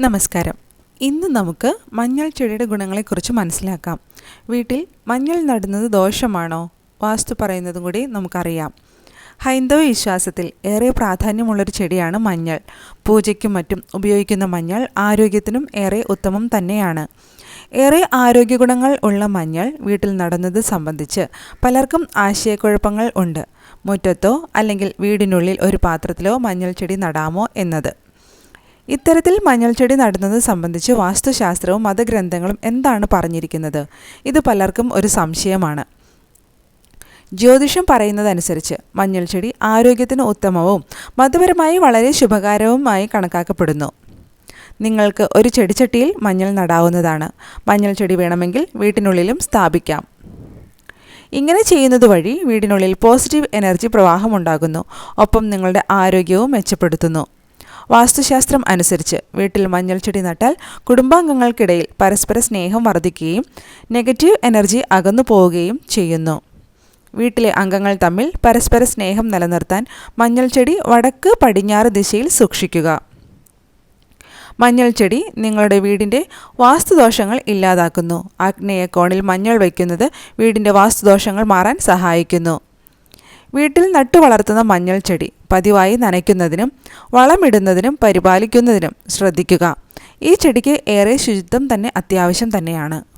നമസ്കാരം. ഇന്ന് നമുക്ക് മഞ്ഞൾ ചെടിയുടെ ഗുണങ്ങളെക്കുറിച്ച് മനസ്സിലാക്കാം. വീട്ടിൽ മഞ്ഞൾ നടുന്നത് ദോഷമാണോ? വാസ്തു പറയുന്നതും കൂടി നമുക്കറിയാം. ഹൈന്ദവ വിശ്വാസത്തിൽ ഏറെ പ്രാധാന്യമുള്ളൊരു ചെടിയാണ് മഞ്ഞൾ. പൂജയ്ക്കും മറ്റും ഉപയോഗിക്കുന്ന മഞ്ഞൾ ആരോഗ്യത്തിനും ഏറെ ഉത്തമം തന്നെയാണ്. ഏറെ ആരോഗ്യ ഗുണങ്ങൾ ഉള്ള മഞ്ഞൾ വീട്ടിൽ നടന്നത് സംബന്ധിച്ച് പലർക്കും ആശയക്കുഴപ്പങ്ങൾ ഉണ്ട്. മുറ്റത്തോ അല്ലെങ്കിൽ വീടിനുള്ളിൽ ഒരു പാത്രത്തിലോ മഞ്ഞൾ ചെടി നടാമോ എന്നത്. ഇത്തരത്തിൽ മഞ്ഞൾ ചെടി നടുന്നത് സംബന്ധിച്ച് വാസ്തുശാസ്ത്രവും മതഗ്രന്ഥങ്ങളും എന്താണ് പറഞ്ഞിരിക്കുന്നത്? ഇത് പലർക്കും ഒരു സംശയമാണ്. ജ്യോതിഷം പറയുന്നതനുസരിച്ച് മഞ്ഞൾ ചെടി ആരോഗ്യത്തിന് ഉത്തമവും മതപരമായി വളരെ ശുഭകരവുമായി കണക്കാക്കപ്പെടുന്നു. നിങ്ങൾക്ക് ഒരു ചെടിച്ചട്ടിയിൽ മഞ്ഞൾ നടാവുന്നതാണ്. മഞ്ഞൾ ചെടി വേണമെങ്കിൽ വീട്ടിനുള്ളിലും സ്ഥാപിക്കാം. ഇങ്ങനെ ചെയ്യുന്നത് വഴി വീടിനുള്ളിൽ പോസിറ്റീവ് എനർജി പ്രവാഹമുണ്ടാകുന്നു. ഒപ്പം നിങ്ങളുടെ ആരോഗ്യവും മെച്ചപ്പെടുത്തുന്നു. വാസ്തുശാസ്ത്രം അനുസരിച്ച് വീട്ടിൽ മഞ്ഞൾ ചെടി നട്ടാൽ കുടുംബാംഗങ്ങൾക്കിടയിൽ പരസ്പര സ്നേഹം വർദ്ധിക്കുകയും നെഗറ്റീവ് എനർജി അകന്നു പോവുകയും ചെയ്യുന്നു. വീട്ടിലെ അംഗങ്ങൾ തമ്മിൽ പരസ്പര സ്നേഹം നിലനിർത്താൻ മഞ്ഞൾ ചെടി വടക്ക് പടിഞ്ഞാറ് ദിശയിൽ സൂക്ഷിക്കുക. മഞ്ഞൾ ചെടി നിങ്ങളുടെ വീടിന്റെ വാസ്തുദോഷങ്ങൾ ഇല്ലാതാക്കുന്നു. ആഗ്നേയ കോണിൽ മഞ്ഞൾ വയ്ക്കുന്നത് വീടിന്റെ വാസ്തുദോഷങ്ങൾ മാറാൻ സഹായിക്കുന്നു. വീട്ടിൽ നട്ടു വളർത്തുന്ന മഞ്ഞൾ ചെടി പതിവായി നനയ്ക്കുന്നതിനും വളമിടുന്നതിനും പരിപാലിക്കുന്നതിനും ശ്രദ്ധിക്കുക. ഈ ചെടിക്ക് ഏറെ ശുചിത്വം തന്നെ അത്യാവശ്യം തന്നെയാണ്.